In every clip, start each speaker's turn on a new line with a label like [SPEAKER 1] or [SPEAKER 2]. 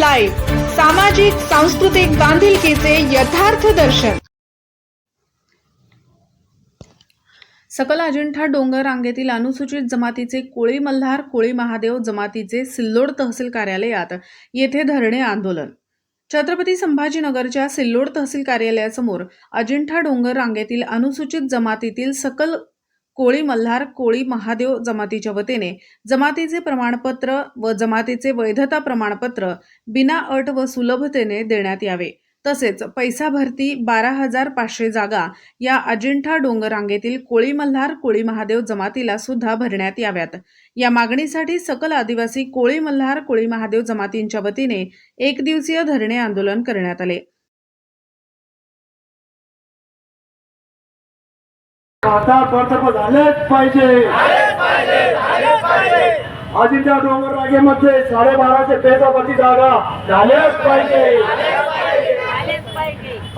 [SPEAKER 1] Live सामाजिक सांस्कृतिक बांधिलकीचे यथार्थ दर्शन. सकल अजिंठा डोंगर रांगेतील अनुसूचित जमातीचे कोळी मल्हार कोळी महादेव जमातीचे सिल्लोड तहसील कार्यालयात येथे धरणे आंदोलन. छत्रपती संभाजीनगरच्या सिल्लोड तहसील कार्यालयासमोर अजिंठा डोंगर रांगेतील अनुसूचित जमातीतील सकल कोळी मल्हार कोळी महादेव जमातीच्या वतीने जमातीचे प्रमाणपत्र व जमातीचे वैधता प्रमाणपत्र बिना अट व सुलभतेने देण्यात यावे. तसेच पैसा भरती बारा हजार पाचशे जागा या अजिंठा डोंगरांगेतील कोळी मल्हार कोळी महादेव जमातीला सुद्धा भरण्यात याव्यात. या मागणीसाठी सकल आदिवासी कोळी मल्हार कोळी महादेव जमातींच्या वतीने एक दिवसीय धरणे आंदोलन करण्यात आले.
[SPEAKER 2] आता प्रथम झालेच पाहिजे. आधीच्या डोंगर रागेमध्ये साडेबाराशे पेजापती जागा. झाल्याच पाहिजे.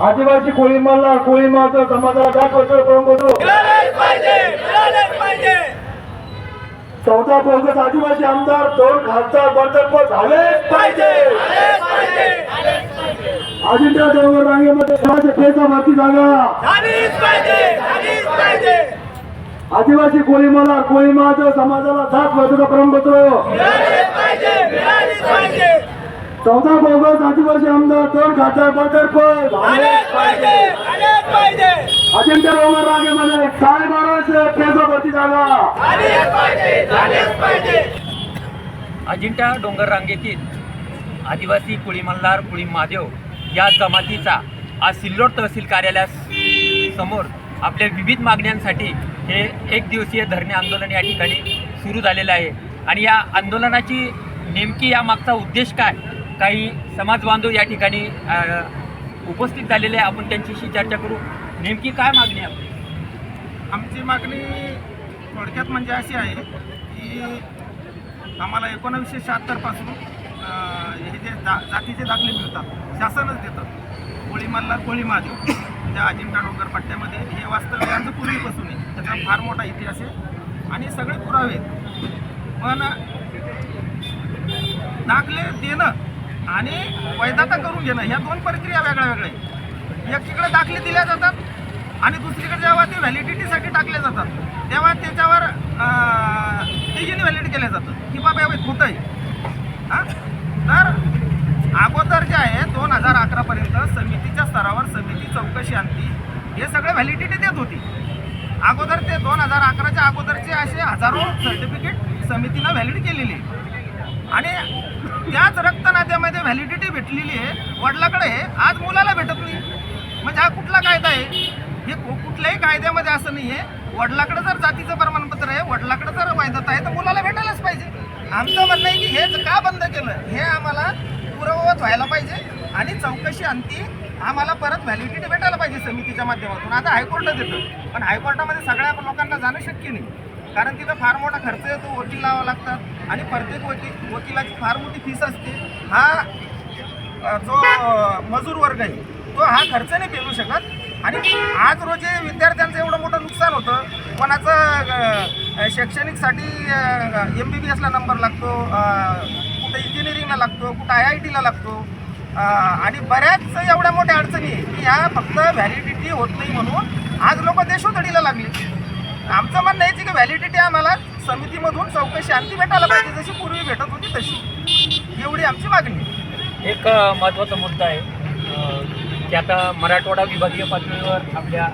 [SPEAKER 2] आदिवासी कोळी मल्ला कोळी माता समाजाला दाखवतो प्रमुख चौदा बोगस आदिवासी आमदार दोन खासदार बडतर्फ झालेच पाहिजे. आधीच्या डोंगर रांगेमध्ये समाज पेजापती जागा. आदिवासी कोळी मला कोळी महादेव समाजाला सात वर्षाचा प्रमाणपत्र चौदा बोगस आदिवासी आमदार दोन खासदार बडतर्फ अजिंठा डोंगर रांगेमध्ये साडेबाराशे पेजापती जागा.
[SPEAKER 3] अजिंठा डोंगर रांगेतील आदिवासी कुळी मल्हार कुळी महादेव या जमातीचा आज सिल्लोड तहसील कार्यालयासमोर आपल्या विविध मागण्यांसाठी हे एक दिवसीय धरणे आंदोलन या ठिकाणी सुरू झालेलं आहे. आणि या आंदोलनाची नेमकी या मागचा उद्देश काय? काही समाज बांधव या ठिकाणी उपस्थित झालेले आहे. आपण त्यांच्याशी चर्चा करू. नेमकी काय मागणी आहे आपली?
[SPEAKER 4] आमची मागणी थोडक्यात म्हणजे अशी आहे की आम्हाला एकोणावीसशे शहात्तरपासून हे जे जा जातीचे दाखले मिळतात शासनच देतं. कोळी मल्हार कोळी महादेव त्या अजिंठा डोंगर पट्ट्यामध्ये हे वास्तव्य यांचं पूर्वीपासून आहे. त्याचा फार मोठा इतिहास आहे. आणि सगळे पुरावे आहेत. पण दाखले देणं आणि वैधता करून घेणं ह्या दोन प्रक्रिया वेगळ्या वेगळ्या आहेत. एकीकडे दाखले दिल्या जातात आणि दुसरीकडे जेव्हा ते व्हॅलिडिटीसाठी टाकले जातात तेव्हा त्याच्यावर डिजिन व्हॅलिडी केलं जातं की बाबा हे खोटं आहे. हां? अगोदर जे आहे दोन हजार अकरापर्यंत समितीच्या स्तरावर समिती चौकशी आणती हे सगळे व्हॅलिडिटी देत होती. अगोदर ते दोन हजार अकराच्या अगोदरचे असे हजारो सर्टिफिकेट समितीनं व्हॅलिड केलेली. आहे. आणि त्याच रक्तनात्यामध्ये व्हॅलिडिटी भेटलेली आहे. वडिलाकडे आज मुलाला भेटत नाही. म्हणजे हा कुठला कायदा आहे? हे कु- कुठल्याही कायद्यामध्ये असं नाही आहे वडिलाकडे जर जातीचं प्रमाणपत्र आहे वडिलाकडे जर वैधता आहे तर मुलाला भेटायलाच पाहिजे. आमचं म्हणणं आहे की हे का बंद केलं? हे आम्हाला व्हायला पाहिजे आणि चौकशी अंती आम्हाला परत व्हॅलिडिटी भेटायला पाहिजे समितीच्या माध्यमातून. आता हायकोर्टात येतं पण हायकोर्टामध्ये सगळ्या लोकांना जाणं शक्य नाही. कारण तिथं फार मोठा खर्च येतो वकील लावा लागतात आणि प्रत्येक वकील वकिलाची फार मोठी फीस असते. हा जो मजूर वर्ग आहे तो हा खर्च नाही पेलू शकत. आणि आज रोजी विद्यार्थ्यांचं एवढं मोठं नुकसान होतं. कोणाचं शैक्षणिकसाठी एम बी बी एसला नंबर लागतो लागतो कुठं आय आय टीला लागतो. आणि बऱ्याच एवढ्या मोठ्या अडचणी आहे की ह्या फक्त व्हॅलिडिटी होत नाही म्हणून आज लोक देशोधडीला लागली. आमचं म्हणणं आहे की व्हॅलिडिटी आम्हाला समितीमधून चौकशी आणखी भेटायला पाहिजे जशी पूर्वी भेटत होती तशी. एवढी आमची मागणी.
[SPEAKER 3] एक महत्त्वाचा मुद्दा आहे. की आता मराठवाडा विभागीय पातळीवर आपल्या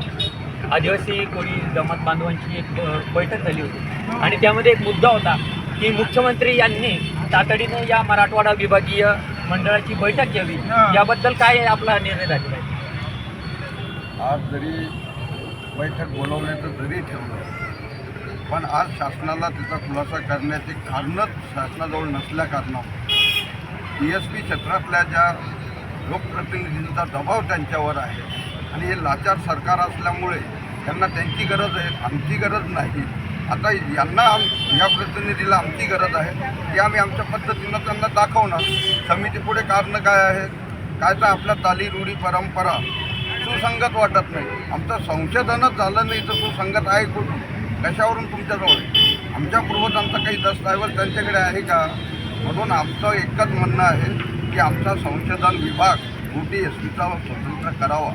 [SPEAKER 3] आदिवासी कोळी जमात बांधवांची एक बैठक झाली होती. आणि त्यामध्ये एक मुद्दा होता की मुख्यमंत्री यांनी तातडीने या मराठवाडा विभागीय मंडळाची बैठक घ्यावी. याबद्दल काय आपला निर्णय झालेला आहे?
[SPEAKER 5] आज जरी बैठक बोलवण्याचं जरी ठेवलं पण आज शासनाला त्याचा खुलासा करण्याचे कारणच शासनाजवळ नसल्या कारणामुळे पी एस पी क्षेत्रातल्या ज्या लोकप्रतिनिधींचा दबाव त्यांच्यावर आहे आणि हे लाचार सरकार असल्यामुळे त्यांना त्यांची गरज आहे आमची गरज नाही. आता यांना आम या प्रतिनिधीला आमची गरज आहे. ती आम्ही आमच्या पद्धतीनं त्यांना दाखवणार. समितीपुढे कारणं काय आहेत काय तर आपल्या ताली रूढी परंपरा सुसंगत वाटत नाही. आमचं संशोधनच झालं नाही तर सुसंगत आहे कुठून? कशावरून तुमच्याजवळ? आमच्या पूर्वजांचा काही दस्तऐवज त्यांच्याकडे आहे का? म्हणून आमचं एकच म्हणणं आहे की आमचा संशोधन विभाग मोठी एस टीचा स्वतंत्र करावा.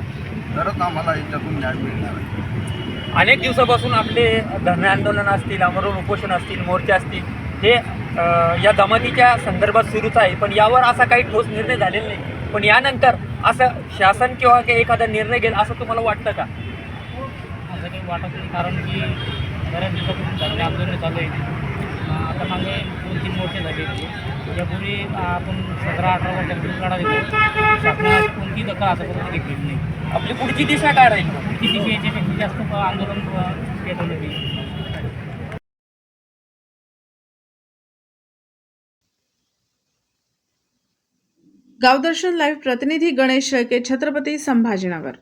[SPEAKER 5] तरच आम्हाला याच्यातून न्याय मिळणार आहे.
[SPEAKER 3] अनेक दिवसापासून आपले धरणे आंदोलन असतील आमरण उपोषण असतील मोर्चे असतील हे या जमातीच्या संदर्भात सुरूच आहे. पण यावर असा काही ठोस निर्णय झालेला नाही. पण यानंतर असं शासन किंवा काही एखादा निर्णय घेईल असं तुम्हाला वाटतं का?
[SPEAKER 6] असं काही वाटत नाही कारण की बऱ्याच दिवसापासून धरणे आंदोलन चालू आहे. दोन तीन मोर्चे झाले. यापूर्वी आपण सतरा अठरा वर्षापूर्वी लढा देतो कोणती दखल आतापर्यंत घेतलेली नाही.
[SPEAKER 3] आपली पुढची दिशा काय राहील?
[SPEAKER 6] किती दिवशी याच्यापेक्षा जास्त आंदोलन पेटवलं गेलं
[SPEAKER 1] गावदर्शन लाईव्ह प्रतिनिधी गणेश शेळके छत्रपती संभाजीनगर.